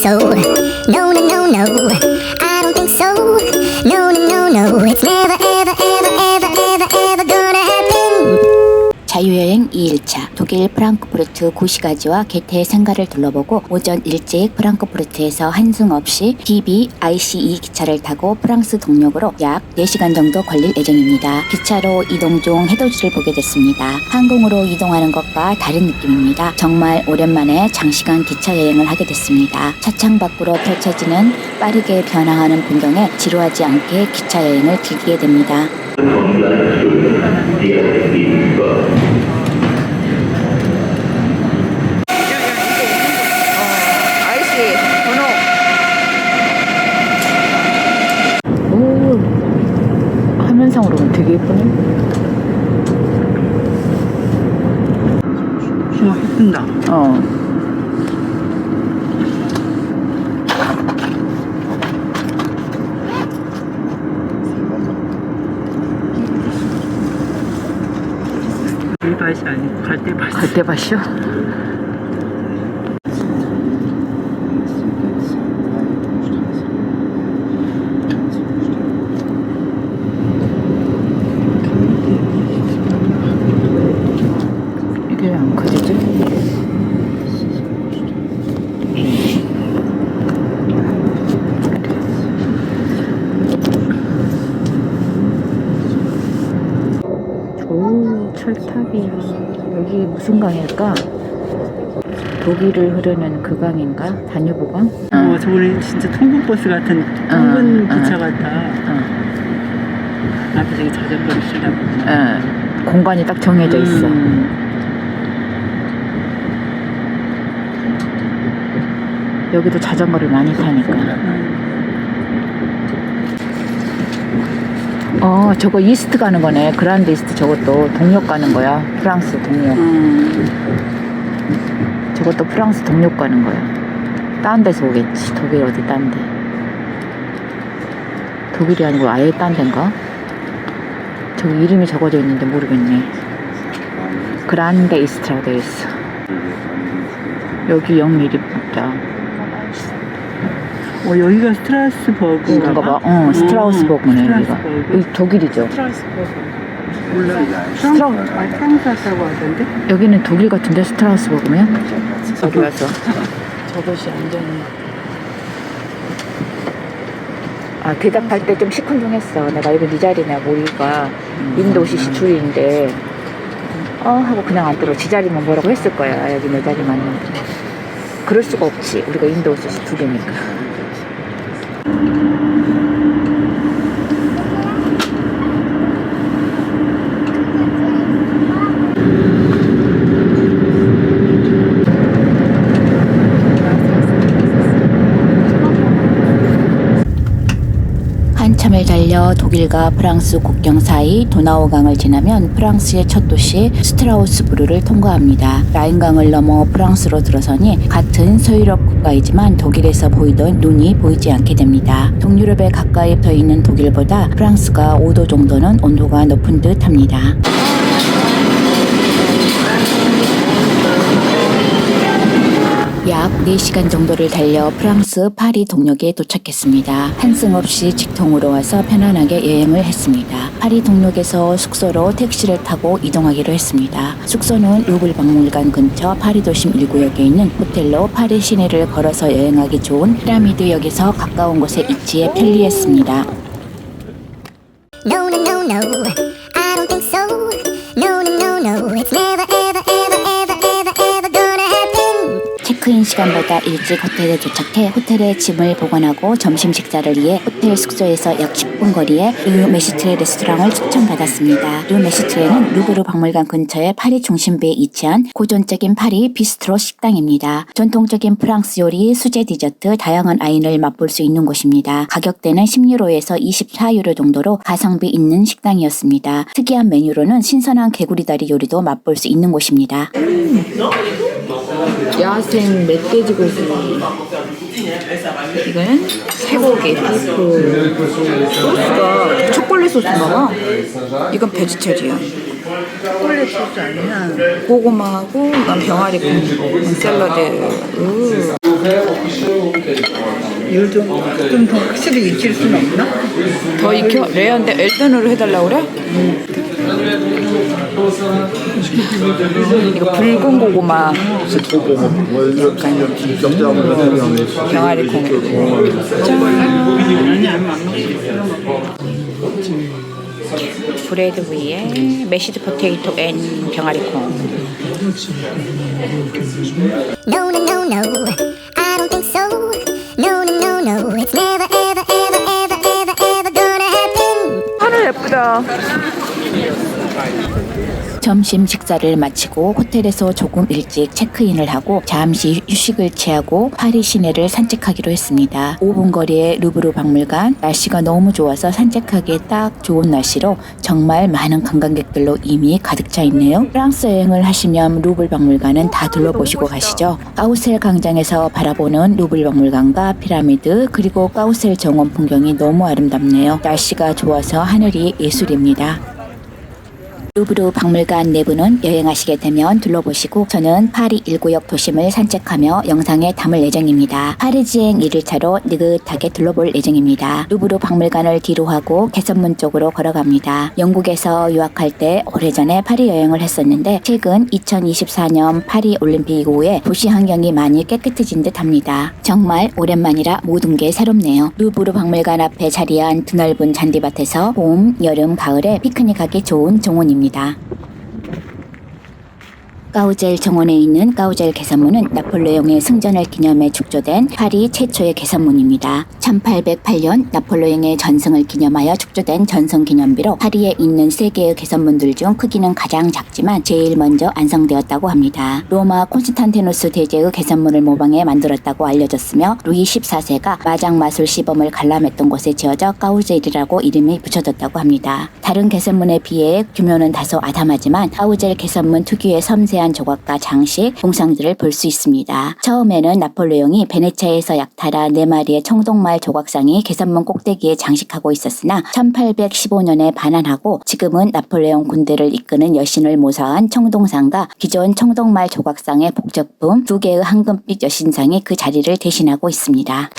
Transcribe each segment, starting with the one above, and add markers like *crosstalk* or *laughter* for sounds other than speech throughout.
so. No, no, no, no. I don't think so. No, no, no, no. It's never, ever, ever, ever, ever, ever gonna happen. 자유여행 2일차 독일 프랑크푸르트 구시가지와 게테의 생가를 둘러보고 오전 일찍 프랑크푸르트에서 한승 없이 DB ICE 기차를 타고 프랑스 동력으로 약 4시간 정도 걸릴 예정입니다. 기차로 이동 중 해돋이를 보게 됐습니다. 항공으로 이동하는 것과 다른 느낌입니다. 정말 오랜만에 장시간 기차 여행을 하게 됐습니다. 차창 밖으로 펼쳐지는 빠르게 변화하는 풍경에 지루하지 않게 기차 여행을 즐기게 됩니다. 아이씨 번호 오 화면상으로 보면 되게 예쁘네 와, 예쁜다. 어 일밭이 아니고 갈대밭. 갈대밭이요? 이게 왜 안 커지지? 오, 철 탑이야. 여기 무슨 강일까? 독일을 흐르는 그 강인가? 다뉴보강? 어, 저거는 진짜 통근 버스 같은 통근 어, 기차 어. 같아. 어, 앞에 저기 자전거를 쓰려고. 어, 공간이 딱 정해져 있어. 음. 여기도 자전거를 많이 타니까. 어, 저거 이스트 가는 거네. 그란드 이스트 저것도 동력 가는 거야. 프랑스 동력. 음. 저것도 프랑스 동력 가는 거야. 딴 데서 오겠지. 독일 어디 딴 데. 독일이 아니고 아예 딴 데인가? 저기 이름이 적어져 있는데 모르겠네. 그란데 이스트라고 되어 있어. 여기 영 이름 있다. 어, 여기가 스트라스버그인가 그런가 봐. 봐? 어, 스트라우스버그네, 여기가. 스트라스버그. 여기 독일이죠. 스트라스버그. 몰라. 스트라- 프랑스, 아, 프랑스 왔다고 하던데? 여기는 독일 같은데, 스트라우스버그면? 여기 와서. *laughs* 저것이 완전히. 아, 대답할 때 좀 시큰둥했어. 내가 여기 네 자리냐, 모리가. 인도 CC2인데. 어, 하고 그냥 안 들어. 지 자리만 뭐라고 했을 거야. 여기 내 자리 맞는데. 그럴 수가 없지. 우리가 인도 CC2개니까. 독일과 프랑스 국경 사이 도나우강을 지나면 프랑스의 첫 도시 스트라우스부르를 통과합니다. 라인강을 넘어 프랑스로 들어서니 같은 서유럽 국가이지만 독일에서 보이던 눈이 보이지 않게 됩니다. 동유럽에 가까이 붙어 있는 독일보다 프랑스가 5도 정도는 온도가 높은 듯 합니다. 4시간 정도를 달려 프랑스 파리 동력에 도착했습니다. 한승 없이 직통으로 와서 편안하게 여행을 했습니다. 파리 동력에서 숙소로 택시를 타고 이동하기로 했습니다. 숙소는 루블 박물관 근처 파리 도심 1구역에 있는 호텔로 파리 시내를 걸어서 여행하기 좋은 피라미드역에서 가까운 곳에 위치해 편리했습니다. No, no, no, no. I don't think so. No, no, no, no. It's 체크인 시간보다 일찍 호텔에 도착해 호텔에 짐을 보관하고 점심 식사를 위해 호텔 숙소에서 약 10분 거리에 르 메시트레 레스토랑을 추천받았습니다. 르 메시트레는 루브르 박물관 근처의 파리 중심부에 위치한 고전적인 파리 비스트로 식당입니다. 전통적인 프랑스 요리, 수제 디저트, 다양한 와인을 맛볼 수 있는 곳입니다. 가격대는 10유로에서 24유로 정도로 가성비 있는 식당이었습니다. 특이한 메뉴로는 신선한 개구리 다리 요리도 맛볼 수 있는 곳입니다. 야생 멧돼지 고기 이거는 쇠고기 비프 소스가 초콜릿 소스인가 봐 이건 베지테리언 초콜릿 소스 아니야? 고구마하고 이건 병아리 콩 샐러드 으. 요즘 좀더 확실히 익힐 수는 없나? 더 익혀? 레어인데 엘든으로 해달라고 그래? 이거 붉은 고구마 병아리 콩 브레드 위에 메시드 포테이토 앤 병아리 콩 No, no, no, no, I don't think so. No, no, no, no, it's never, ever, ever, ever, ever, ever gonna happen. 하늘 예쁘다. 점심 식사를 마치고 호텔에서 조금 일찍 체크인을 하고 잠시 휴식을 취하고 파리 시내를 산책하기로 했습니다. 5분 거리의 루브르 박물관 날씨가 너무 좋아서 산책하기에 딱 좋은 날씨로 정말 많은 관광객들로 이미 가득 차 있네요. 프랑스 여행을 하시면 루블 박물관은 다 둘러보시고 가시죠. 까우셀 광장에서 바라보는 루블 박물관과 피라미드 그리고 까우셀 정원 풍경이 너무 아름답네요. 날씨가 좋아서 하늘이 예술입니다. 루브르 박물관 내부는 여행하시게 되면 둘러보시고 저는 파리 1구역 도심을 산책하며 영상에 담을 예정입니다. 파리지행 1일차로 느긋하게 둘러볼 예정입니다. 루브르 박물관을 뒤로 하고 개선문 쪽으로 걸어갑니다. 영국에서 유학할 때 오래전에 파리 여행을 했었는데 최근 2024년 파리 올림픽 이후에 도시 환경이 많이 깨끗해진 듯 합니다. 정말 오랜만이라 모든 게 새롭네요. 루브르 박물관 앞에 자리한 드넓은 잔디밭에서 봄, 여름, 가을에 피크닉하기 좋은 정원입니다. 감사합니다. 까우젤 정원에 있는 까우젤 개선문은 나폴레옹의 승전을 기념해 축조된 파리 최초의 개선문입니다. 1808년 나폴레옹의 전승을 기념하여 축조된 전승 기념비로 파리에 있는 세 개의 개선문들 중 크기는 가장 작지만 제일 먼저 완성되었다고 합니다. 로마 콘스탄티누스 대제의 개선문을 모방해 만들었다고 알려졌으며 루이 14세가 마장 마술 시범을 관람했던 곳에 지어져 까우젤이라고 이름이 붙여졌다고 합니다. 다른 개선문에 비해 규모는 다소 아담하지만 까우젤 개선문 특유의 섬세 한 조각과 장식, 공상들을 볼 수 있습니다. 처음에는 나폴레옹이 베네치아에서 약탈한 네 마리의 청동말 조각상이 개선문 꼭대기에 장식하고 있었으나 1815년에 반환하고 지금은 나폴레옹 군대를 이끄는 여신을 모사한 청동상과 기존 청동말 조각상의 복제품 두 개의 황금빛 여신상이 그 자리를 대신하고 있습니다.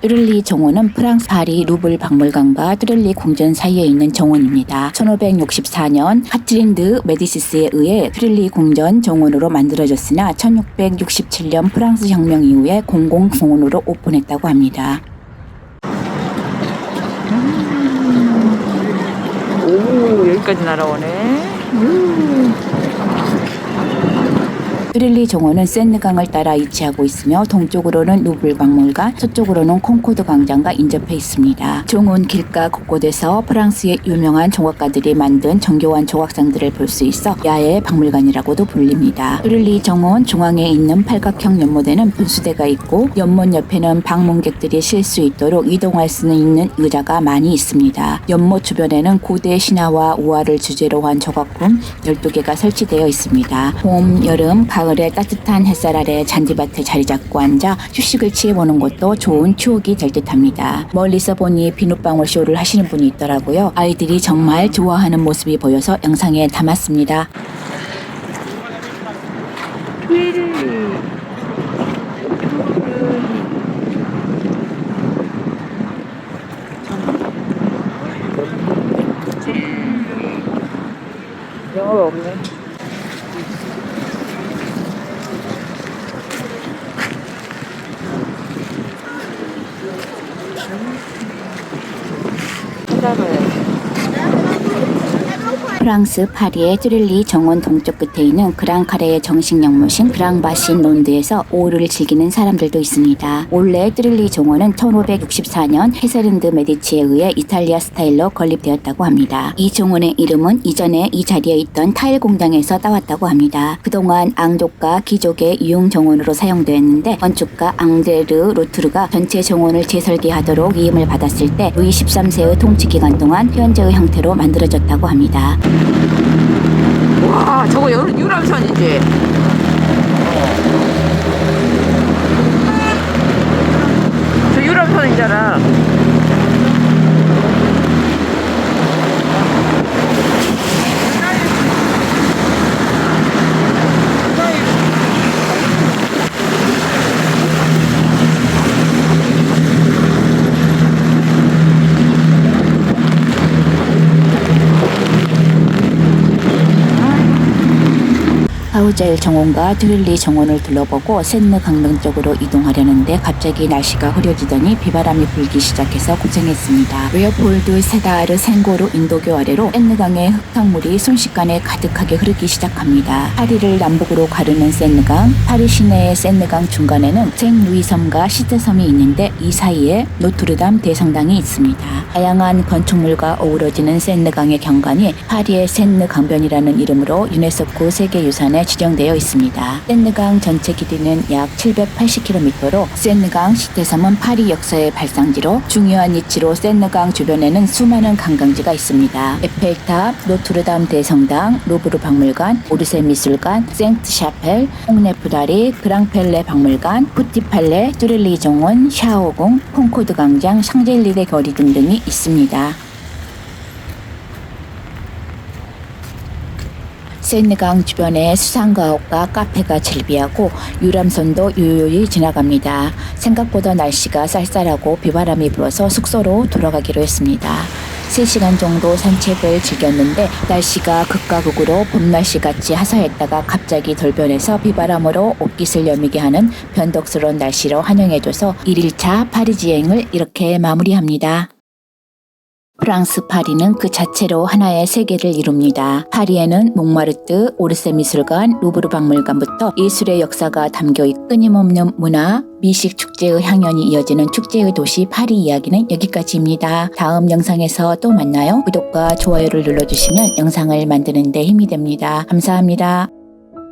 뚜를리 정원은 프랑스 파리 루블 박물관과 뚜를리 궁전 사이에 있는 정원입니다. 1564년 카트린드 메디시스에 의해 뚜를리 궁전 정원으로 만들어졌으나 1667년 프랑스 혁명 이후에 공공 정원으로 오픈했다고 합니다. 오 여기까지 날아오네. 뚜릴리 정원은 센느강을 따라 위치하고 있으며 동쪽으로는 루블 박물관, 서쪽으로는 콩코드 광장과 인접해 있습니다. 정원 길가 곳곳에서 프랑스의 유명한 조각가들이 만든 정교한 조각상들을 볼 수 있어 야외 박물관이라고도 불립니다. 뚜릴리 정원 중앙에 있는 팔각형 연못에는 분수대가 있고 연못 옆에는 방문객들이 쉴 수 있도록 이동할 수 있는 의자가 많이 있습니다. 연못 주변에는 고대 신화와 우화를 주제로 한 조각품 12개가 설치되어 있습니다. 봄, 여름, 가을 에 따뜻한 햇살 아래 잔디밭에 자리 잡고 앉아 휴식을 취해보는 것도 좋은 추억이 될 듯합니다. 멀리서 보니 비눗방울 쇼를 하시는 분이 있더라고요. 아이들이 정말 좋아하는 모습이 보여서 영상에 담았습니다. 영어가 없네. 찾아봐야지. 프랑스 파리의 뚜릴리 정원 동쪽 끝에 있는 그랑카레의 정식 영무신 그랑바신 론드에서 오후를 즐기는 사람들도 있습니다. 원래 뚜릴리 정원은 1564년 헤세린드 메디치에 의해 이탈리아 스타일로 건립되었다고 합니다. 이 정원의 이름은 이전에 이 자리에 있던 타일 공장에서 따왔다고 합니다. 그동안 앙족과 귀족의 유용 정원으로 사용되었는데 건축가 앙드레르 로트르가 전체 정원을 재설계하도록 위임을 받았을 때 루이 13세의 통치 기간 동안 현재의 형태로 만들어졌다고 합니다. 와 저거 유- 유람선이지. 저 유람선이잖아. 하우젤 정원과 드릴리 정원을 둘러보고 샌느 강릉 쪽으로 이동하려는데 갑자기 날씨가 흐려지더니 비바람이 불기 시작해서 고생했습니다. 레오폴드 세다르 생고르 인도교 아래로 샌느강의 흙탕물이 순식간에 가득하게 흐르기 시작합니다. 파리를 남북으로 가르는 샌느강, 파리 시내의 샌느강 중간에는 생루이 섬과 시드섬이 있는데 이 사이에 노트르담 대성당이 있습니다. 다양한 건축물과 어우러지는 샌느강의 경관이 파리의 샌느 강변이라는 이름으로 유네스코 세계유산에 지정되어 있습니다. 샌느강 전체 길이는 약 780km로 샌느강 시대섬은 파리 역사의 발상지로 중요한 위치로 샌느강 주변에는 수많은 관광지가 있습니다. 에펠탑, 노트르담 대성당, 루브르 박물관, 오르세 미술관, 생트 샤펠, 홍네프다리, 그랑펠레 박물관, 푸티팔레, 뚜렐리 정원, 샤오궁, 콩코드 광장, 샹젤리제 거리 등등이 있습니다. 샌느강 주변에 수상가옥과 카페가 즐비하고 유람선도 유유히 지나갑니다. 생각보다 날씨가 쌀쌀하고 비바람이 불어서 숙소로 돌아가기로 했습니다. 3시간 정도 산책을 즐겼는데 날씨가 극과 극으로 봄날씨 같이 화사했다가 갑자기 돌변해서 비바람으로 옷깃을 여미게 하는 변덕스러운 날씨로 환영해줘서 1일차 파리지 여행을 이렇게 마무리합니다. 프랑스 파리는 그 자체로 하나의 세계를 이룹니다. 파리에는 몽마르트, 오르세 미술관, 루브르 박물관부터 예술의 역사가 담겨 있 끊임없는 문화, 미식 축제의 향연이 이어지는 축제의 도시 파리 이야기는 여기까지입니다. 다음 영상에서 또 만나요. 구독과 좋아요를 눌러주시면 영상을 만드는 데 힘이 됩니다. 감사합니다.